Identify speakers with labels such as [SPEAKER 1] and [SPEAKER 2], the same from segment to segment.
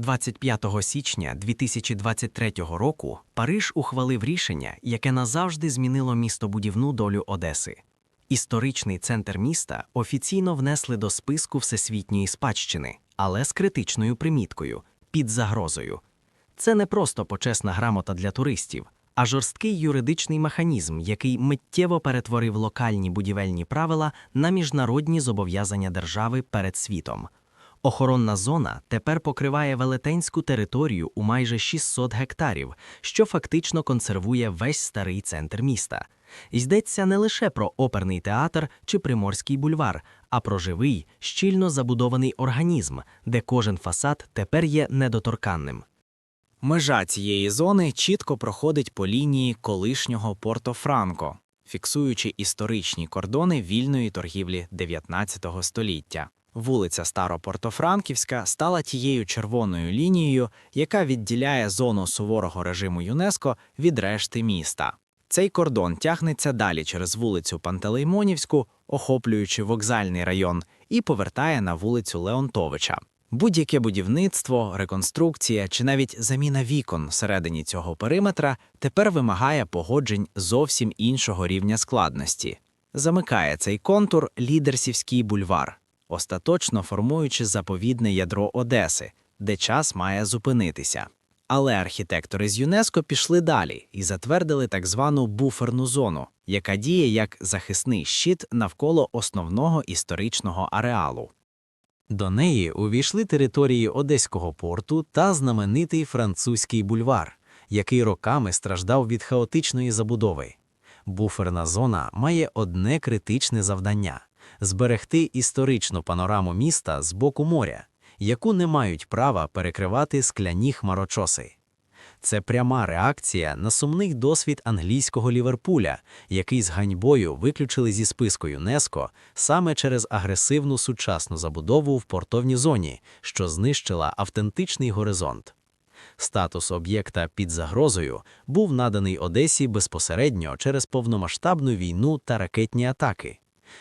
[SPEAKER 1] 25 січня 2023 року Париж ухвалив рішення, яке назавжди змінило містобудівну долю Одеси. Історичний центр міста офіційно внесли до списку всесвітньої спадщини, але з критичною приміткою під загрозою. Це не просто почесна грамота для туристів, а жорсткий юридичний механізм, який миттєво перетворив локальні будівельні правила на міжнародні зобов'язання держави перед світом. Охоронна зона тепер покриває велетенську територію у майже 600 гектарів, що фактично консервує весь старий центр міста. Йдеться не лише про оперний театр чи приморський бульвар, а про живий, щільно забудований організм, де кожен фасад тепер є недоторканним.
[SPEAKER 2] Межа цієї зони чітко проходить по лінії колишнього Порто-Франко, фіксуючи історичні кордони вільної торгівлі 19 століття. Вулиця Старопортофранківська стала тією червоною лінією, яка відділяє зону суворого режиму ЮНЕСКО від решти міста. Цей кордон тягнеться далі через вулицю Пантелеймонівську, охоплюючи вокзальний район, і повертає на вулицю Леонтовича. Будь-яке будівництво, реконструкція чи навіть заміна вікон всередині цього периметра тепер вимагає погоджень зовсім іншого рівня складності. Замикає цей контур лідерсівський бульвар, остаточно формуючи заповідне ядро Одеси, де час має зупинитися. Але архітектори з ЮНЕСКО пішли далі і затвердили так звану буферну зону, яка діє як захисний щит навколо основного історичного ареалу.
[SPEAKER 3] До неї увійшли території Одеського порту та знаменитий французький бульвар, який роками страждав від хаотичної забудови. Буферна зона має одне критичне завдання зберегти історичну панораму міста з боку моря, яку не мають права перекривати скляні хмарочоси. Це пряма реакція на сумний досвід англійського Ліверпуля, який з ганьбою виключили зі списку ЮНЕСКО саме через агресивну сучасну забудову в портовній зоні, що знищила автентичний горизонт. Статус об'єкта під загрозою був наданий Одесі безпосередньо через повномасштабну війну та ракетні атаки.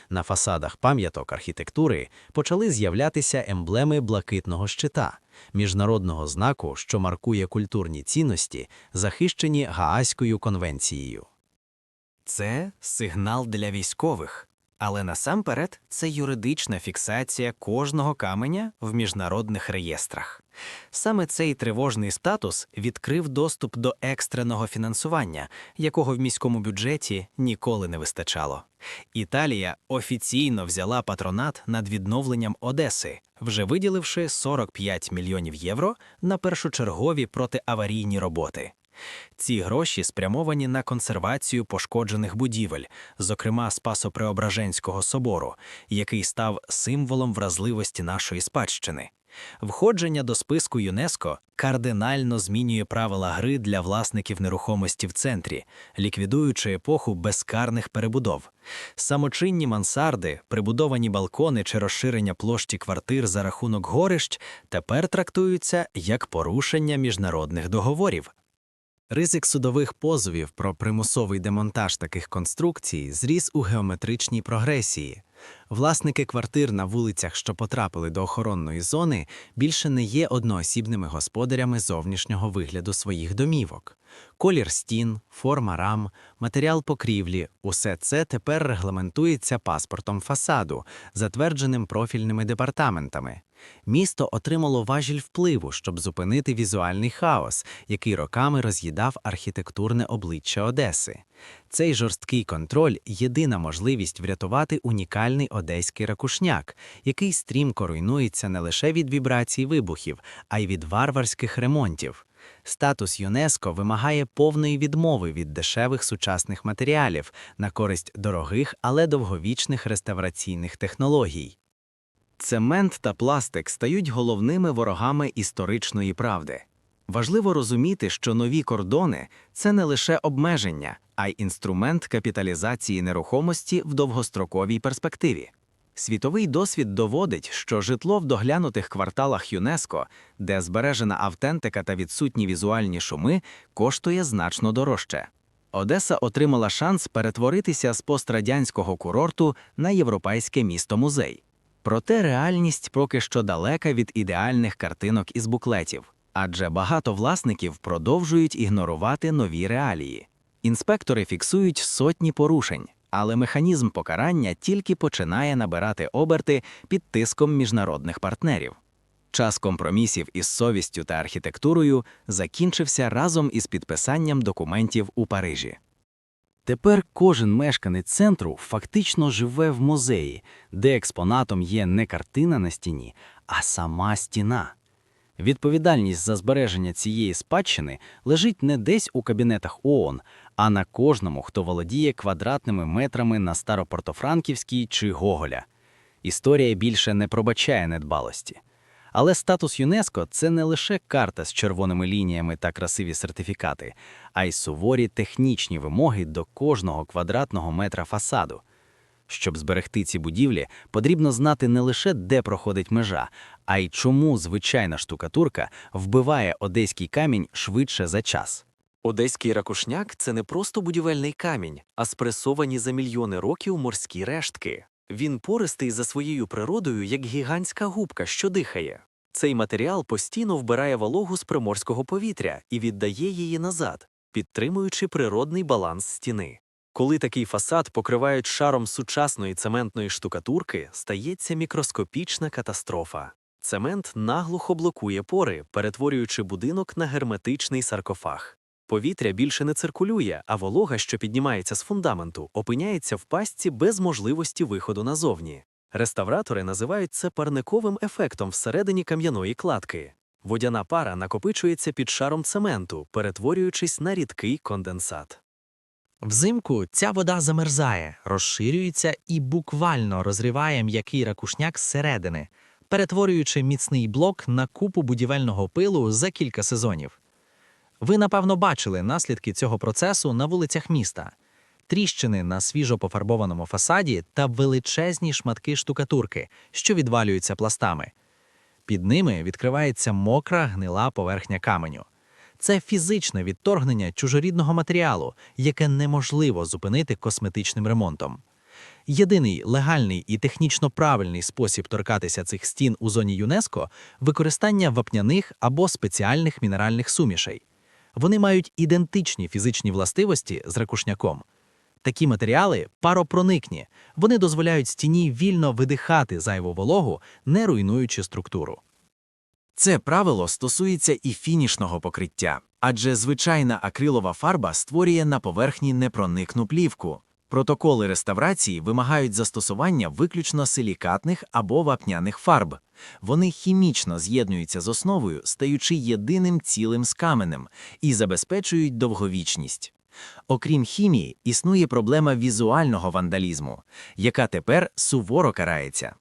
[SPEAKER 3] На фасадах пам'яток архітектури почали з'являтися емблеми блакитного щита, міжнародного знаку, що маркує культурні цінності, захищені Гаазькою конвенцією.
[SPEAKER 1] Це сигнал для військових, але насамперед це юридична фіксація кожного каменя в міжнародних реєстрах. Саме цей тривожний статус відкрив доступ до екстреного фінансування, якого в міському бюджеті ніколи не вистачало. Італія офіційно взяла патронат над відновленням Одеси, вже виділивши 45 мільйонів євро на першочергові протиаварійні роботи. Ці гроші спрямовані на консервацію пошкоджених будівель, зокрема Спасо-Преображенського собору, який став символом вразливості нашої спадщини. Входження до списку ЮНЕСКО кардинально змінює правила гри для власників нерухомості в центрі, ліквідуючи епоху безкарних перебудов. Самочинні мансарди, прибудовані балкони чи розширення площі квартир за рахунок горищ тепер трактуються як порушення міжнародних договорів. Ризик судових позовів про примусовий демонтаж таких конструкцій зріс у геометричній прогресії. Власники квартир на вулицях, що потрапили до охоронної зони, більше не є одноосібними господарями зовнішнього вигляду своїх домівок. Колір стін, форма рам, матеріал покрівлі усе це тепер регламентується паспортом фасаду, затвердженим профільними департаментами. Місто отримало важіль впливу, щоб зупинити візуальний хаос, який роками роз'їдав архітектурне обличчя Одеси. Цей жорсткий контроль єдина можливість врятувати унікальний одеський ракушняк, який стрімко руйнується не лише від вібрацій вибухів, а й від варварських ремонтів. Статус ЮНЕСКО вимагає повної відмови від дешевих сучасних матеріалів на користь дорогих, але довговічних реставраційних технологій. Цемент та пластик стають головними ворогами історичної правди. Важливо розуміти, що нові кордони це не лише обмеження, а й інструмент капіталізації нерухомості в довгостроковій перспективі. Світовий досвід доводить, що житло в доглянутих кварталах ЮНЕСКО, де збережена автентика та відсутні візуальні шуми, коштує значно дорожче. Одеса отримала шанс перетворитися з пострадянського курорту на європейське місто музей.
[SPEAKER 2] Проте реальність поки що далека від ідеальних картинок із буклетів, адже багато власників продовжують ігнорувати нові реалії. Інспектори фіксують сотні порушень, але механізм покарання тільки починає набирати оберти під тиском міжнародних партнерів. Час компромісів із совістю та архітектурою закінчився разом із підписанням документів у Парижі.
[SPEAKER 3] Тепер кожен мешканець центру фактично живе в музеї, де експонатом є не картина на стіні, а сама стіна. Відповідальність за збереження цієї спадщини лежить не десь у кабінетах ООН, а на кожному, хто володіє квадратними метрами на Старопортофранківській чи Гоголя. Історія більше не пробачає недбалості. Але статус ЮНЕСКО це не лише карта з червоними лініями та красиві сертифікати, а й суворі технічні вимоги до кожного квадратного метра фасаду. Щоб зберегти ці будівлі, потрібно знати не лише де проходить межа, а й чому звичайна штукатурка вбиває одеський камінь швидше за час.
[SPEAKER 4] Одеський ракушняк це не просто будівельний камінь, а спресовані за мільйони років морські рештки. Він пористий за своєю природою, як гігантська губка, що дихає. Цей матеріал постійно вбирає вологу з приморського повітря і віддає її назад, підтримуючи природний баланс стіни. Коли такий фасад покривають шаром сучасної цементної штукатурки, стається мікроскопічна катастрофа. Цемент наглухо блокує пори, перетворюючи будинок на герметичний саркофаг. Повітря більше не циркулює, а волога, що піднімається з фундаменту, опиняється в пастці без можливості виходу назовні. Реставратори називають це парниковим ефектом всередині кам'яної кладки. Водяна пара накопичується під шаром цементу, перетворюючись на рідкий конденсат.
[SPEAKER 5] Взимку ця вода замерзає, розширюється і буквально розриває м'який ракушняк зсередини, перетворюючи міцний блок на купу будівельного пилу за кілька сезонів. Ви, напевно, бачили наслідки цього процесу на вулицях міста: тріщини на свіжо пофарбованому фасаді та величезні шматки штукатурки, що відвалюються пластами. Під ними відкривається мокра гнила поверхня каменю. Це фізичне відторгнення чужорідного матеріалу, яке неможливо зупинити косметичним ремонтом. Єдиний легальний і технічно правильний спосіб торкатися цих стін у зоні ЮНЕСКО використання вапняних або спеціальних мінеральних сумішей. Вони мають ідентичні фізичні властивості з ракушняком. Такі матеріали паропроникні, вони дозволяють стіні вільно видихати зайву вологу, не руйнуючи структуру.
[SPEAKER 2] Це правило стосується і фінішного покриття, адже звичайна акрилова фарба створює на поверхні непроникну плівку. Протоколи реставрації вимагають застосування виключно силікатних або вапняних фарб. Вони хімічно з'єднуються з основою, стаючи єдиним цілим з каменем, і забезпечують довговічність. Окрім хімії, існує проблема візуального вандалізму, яка тепер суворо карається.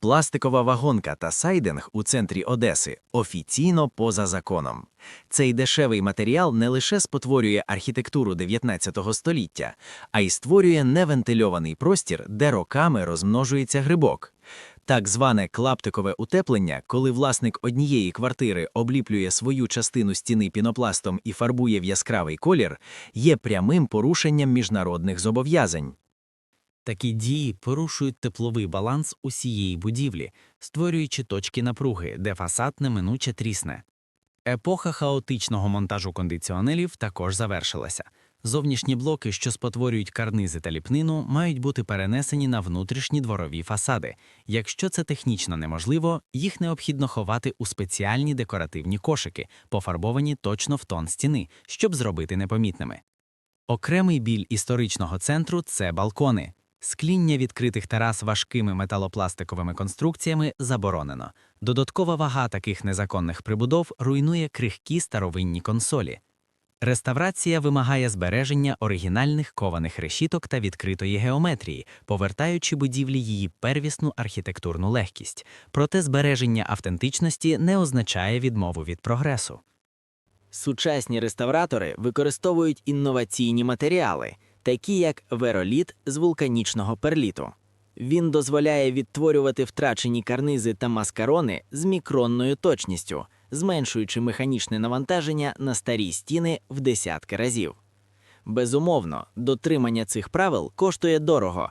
[SPEAKER 2] Пластикова вагонка та сайдинг у центрі Одеси офіційно поза законом. Цей дешевий матеріал не лише спотворює архітектуру 19 століття, а й створює невентильований простір, де роками розмножується грибок. Так зване клаптикове утеплення, коли власник однієї квартири обліплює свою частину стіни пінопластом і фарбує в яскравий колір, є прямим порушенням міжнародних зобов'язань.
[SPEAKER 3] Такі дії порушують тепловий баланс усієї будівлі, створюючи точки напруги, де фасад неминуче трісне. Епоха хаотичного монтажу кондиціонерів також завершилася. Зовнішні блоки, що спотворюють карнизи та ліпнину, мають бути перенесені на внутрішні дворові фасади. Якщо це технічно неможливо, їх необхідно ховати у спеціальні декоративні кошики, пофарбовані точно в тон стіни, щоб зробити непомітними. Окремий біль історичного центру це балкони. Скління відкритих терас важкими металопластиковими конструкціями заборонено. Додаткова вага таких незаконних прибудов руйнує крихкі старовинні консолі. Реставрація вимагає збереження оригінальних кованих решіток та відкритої геометрії, повертаючи будівлі її первісну архітектурну легкість. Проте збереження автентичності не означає відмову від прогресу.
[SPEAKER 2] Сучасні реставратори використовують інноваційні матеріали, такі як вероліт з вулканічного перліту. Він дозволяє відтворювати втрачені карнизи та маскарони з мікронною точністю, зменшуючи механічне навантаження на старі стіни в десятки разів. Безумовно, дотримання цих правил коштує дорого.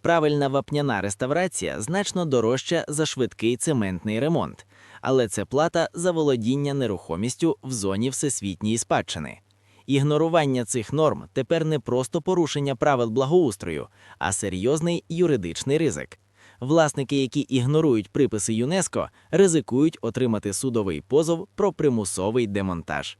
[SPEAKER 2] Правильна вапняна реставрація значно дорожча за швидкий цементний ремонт, але це плата за володіння нерухомістю в зоні всесвітньої спадщини. Ігнорування цих норм тепер не просто порушення правил благоустрою, а серйозний юридичний ризик. Власники, які ігнорують приписи ЮНЕСКО, ризикують отримати судовий позов про примусовий демонтаж.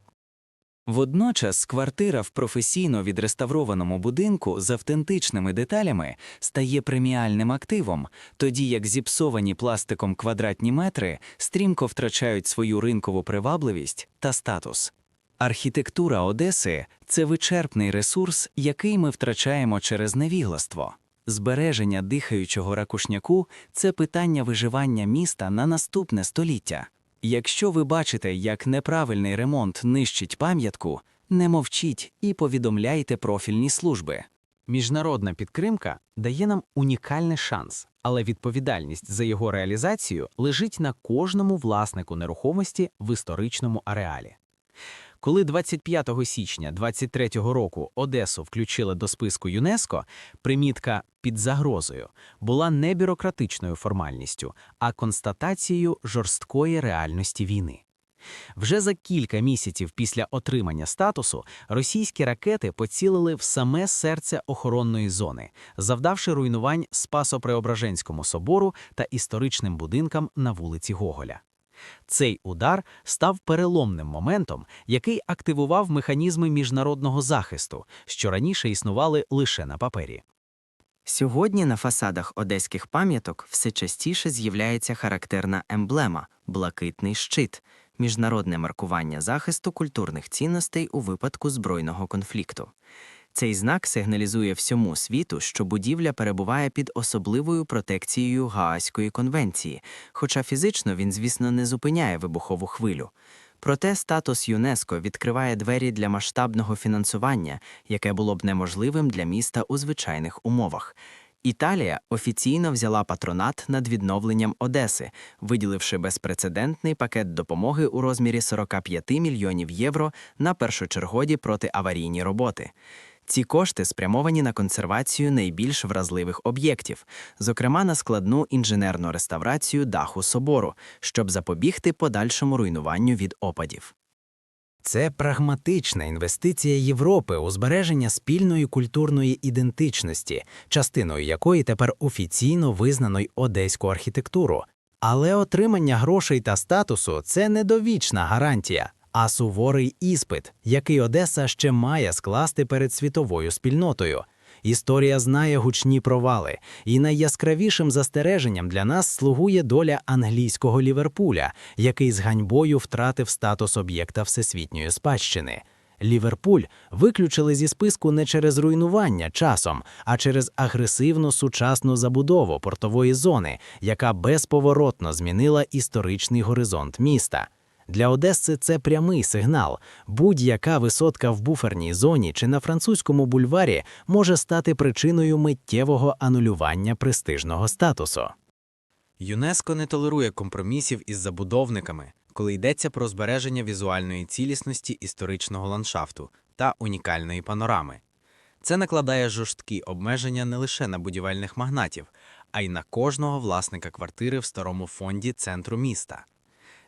[SPEAKER 6] Водночас квартира в професійно відреставрованому будинку з автентичними деталями стає преміальним активом, тоді як зіпсовані пластиком квадратні метри стрімко втрачають свою ринкову привабливість та статус. Архітектура Одеси це вичерпний ресурс, який ми втрачаємо через невігластво. Збереження дихаючого ракушняку це питання виживання міста на наступне століття. Якщо ви бачите, як неправильний ремонт нищить пам'ятку, не мовчіть і повідомляйте профільні служби.
[SPEAKER 3] Міжнародна підтримка дає нам унікальний шанс, але відповідальність за його реалізацію лежить на кожному власнику нерухомості в історичному ареалі. Коли 25 січня 23 року Одесу включили до списку ЮНЕСКО, примітка під загрозою була не бюрократичною формальністю, а констатацією жорсткої реальності війни. Вже за кілька місяців після отримання статусу російські ракети поцілили в саме серце охоронної зони, завдавши руйнувань Спасо-Преображенському собору та історичним будинкам на вулиці Гоголя. Цей удар став переломним моментом, який активував механізми міжнародного захисту, що раніше існували лише на папері.
[SPEAKER 1] Сьогодні на фасадах одеських пам'яток все частіше з'являється характерна емблема блакитний щит міжнародне маркування захисту культурних цінностей у випадку збройного конфлікту. Цей знак сигналізує всьому світу, що будівля перебуває під особливою протекцією Гаазької конвенції, хоча фізично він, звісно, не зупиняє вибухову хвилю. Проте статус ЮНЕСКО відкриває двері для масштабного фінансування, яке було б неможливим для міста у звичайних умовах. Італія офіційно взяла патронат над відновленням Одеси, виділивши безпрецедентний пакет допомоги у розмірі 45 мільйонів євро на першочергоді протиаварійні роботи. Ці кошти спрямовані на консервацію найбільш вразливих об'єктів, зокрема на складну інженерну реставрацію даху собору, щоб запобігти подальшому руйнуванню від опадів.
[SPEAKER 3] Це прагматична інвестиція Європи у збереження спільної культурної ідентичності, частиною якої тепер офіційно визнано й одеську архітектуру. Але отримання грошей та статусу це не довічна гарантія, а суворий іспит, який Одеса ще має скласти перед світовою спільнотою. Історія знає гучні провали, і найяскравішим застереженням для нас слугує доля англійського Ліверпуля, який з ганьбою втратив статус об'єкта всесвітньої спадщини. Ліверпуль виключили зі списку не через руйнування часом, а через агресивну сучасну забудову портової зони, яка безповоротно змінила історичний горизонт міста. Для Одеси це прямий сигнал. Будь-яка висотка в буферній зоні чи на французькому бульварі може стати причиною миттєвого анулювання престижного статусу.
[SPEAKER 2] ЮНЕСКО не толерує компромісів із забудовниками, коли йдеться про збереження візуальної цілісності історичного ландшафту та унікальної панорами. Це накладає жорсткі обмеження не лише на будівельних магнатів, а й на кожного власника квартири в старому фонді центру міста.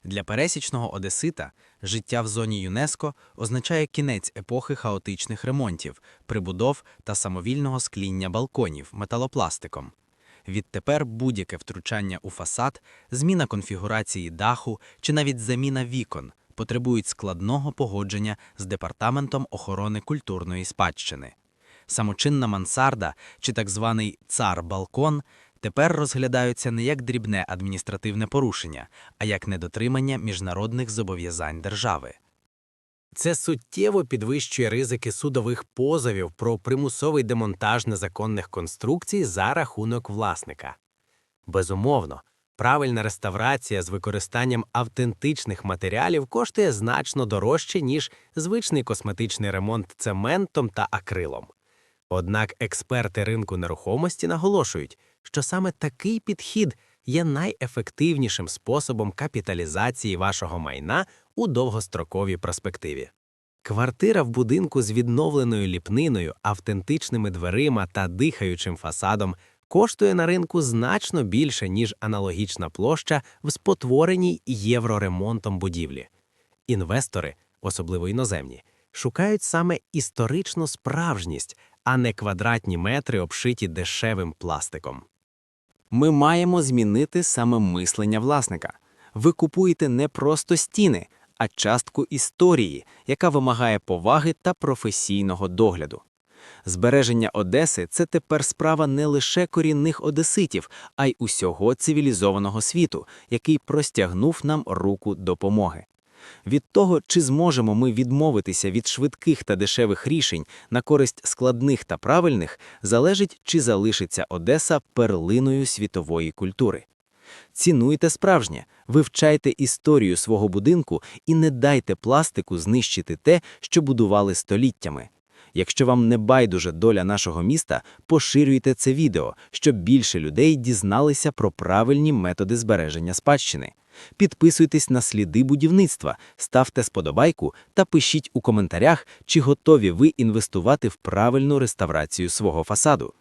[SPEAKER 2] Для пересічного одесита життя в зоні ЮНЕСКО означає кінець епохи хаотичних ремонтів, прибудов та самовільного скління балконів металопластиком. Відтепер будь-яке втручання у фасад, зміна конфігурації даху чи навіть заміна вікон потребують складного погодження з департаментом охорони культурної спадщини. Самочинна мансарда чи так званий цар-балкон тепер розглядаються не як дрібне адміністративне порушення, а як недотримання міжнародних зобов'язань держави.
[SPEAKER 3] Це суттєво підвищує ризики судових позовів про примусовий демонтаж незаконних конструкцій за рахунок власника. Безумовно, правильна реставрація з використанням автентичних матеріалів коштує значно дорожче, ніж звичний косметичний ремонт цементом та акрилом. Однак експерти ринку нерухомості наголошують, що саме такий підхід є найефективнішим способом капіталізації вашого майна у довгостроковій перспективі. Квартира в будинку з відновленою ліпниною, автентичними дверима та дихаючим фасадом
[SPEAKER 7] коштує на ринку значно більше, ніж аналогічна площа в спотвореній євроремонтом будівлі. Інвестори, особливо іноземні, шукають саме історичну справжність, а не квадратні метри, обшиті дешевим пластиком.
[SPEAKER 2] Ми маємо змінити саме мислення власника. Ви купуєте не просто стіни, а частку історії, яка вимагає поваги та професійного догляду. Збереження Одеси це тепер справа не лише корінних одеситів, а й усього цивілізованого світу, який простягнув нам руку допомоги. Від того, чи зможемо ми відмовитися від швидких та дешевих рішень на користь складних та правильних, залежить, чи залишиться Одеса перлиною світової культури. Цінуйте справжнє, вивчайте історію свого будинку і не дайте пластику знищити те, що будували століттями. Якщо вам не байдуже доля нашого міста, поширюйте це відео, щоб більше людей дізналися про правильні методи збереження спадщини. Підписуйтесь на сліди будівництва, ставте сподобайку та пишіть у коментарях, чи готові ви інвестувати в правильну реставрацію свого фасаду.